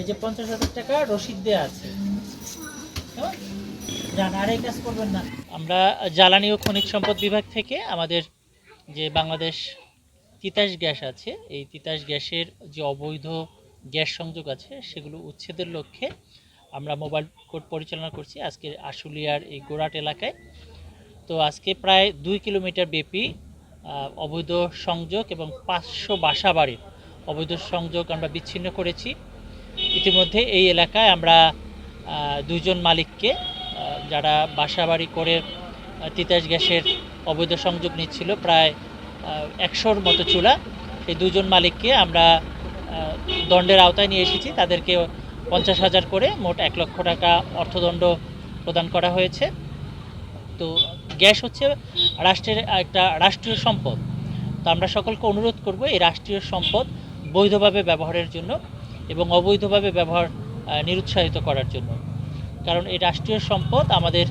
এই যে পঞ্চাশ হাজার টাকা রসিদ দেওয়া আছে। কাজ করবেন না। আমরা জ্বালানি ও খনিজ সম্পদ বিভাগ থেকে আমাদের যে বাংলাদেশ তিতাস গ্যাস আছে, এই তিতাস গ্যাসের যে অবৈধ গ্যাস সংযোগ আছে, সেগুলো উচ্ছেদের লক্ষ্যে আমরা মোবাইল কোর্ট পরিচালনা করছি আজকে আশুলিয়ার এই গোড়াট এলাকায়। তো আজকে প্রায় দুই কিলোমিটার ব্যাপী অবৈধ সংযোগ এবং পাঁচশো বাসা বাড়ির অবৈধ সংযোগ আমরা বিচ্ছিন্ন করেছি। ইতিমধ্যে এই এলাকায় আমরা দুজন মালিককে যারা বাসা বাড়ি করে তিতাস গ্যাসের অবৈধ সংযোগ নিচ্ছিল প্রায় একশোর মতো চুলা, সেই দুজন মালিককে আমরা দণ্ডের আওতায় নিয়ে এসেছি। তাদেরকে পঞ্চাশ হাজার করে মোট এক লক্ষ টাকা অর্থদণ্ড প্রদান করা হয়েছে। তো গ্যাস হচ্ছে রাষ্ট্রের একটা রাষ্ট্রীয় সম্পদ। তো আমরা সকলকে অনুরোধ করব এই রাষ্ট্রীয় সম্পদ বৈধভাবে ব্যবহারের জন্য এবং অবৈধভাবে ব্যবহার নিরুৎসাহিত করার জন্য। কারণ এই রাষ্ট্রীয় সম্পদ আমাদের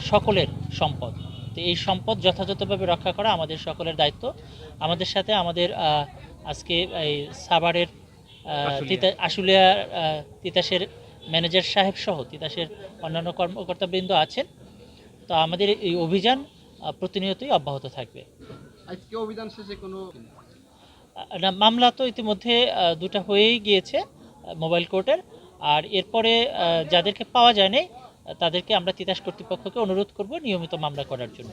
সকলের সম্পদ। তো এই সম্পদ যথাযথভাবে রক্ষা করা আমাদের সকলের দায়িত্ব। আমাদের সাথে আমাদের আজকে এই সাভারের তিতা- আশুলিয়া তিতাসের ম্যানেজার সাহেব সহ তিতাসের অন্যান্য কর্মকর্তাবৃন্দ আছেন। তো আমাদের এই অভিযান প্রতিনিয়তই অব্যাহত থাকবে। আজকে অভিযান শেষে কোনো না, মামলা তো ইতিমধ্যে দুটা হয়েই গিয়েছে মোবাইল কোর্টের। আর এরপরে যাদেরকে পাওয়া যায়নি তাদেরকে আমরা তিতাস কর্তৃপক্ষকে অনুরোধ করব নিয়মিত মামলা করার জন্য।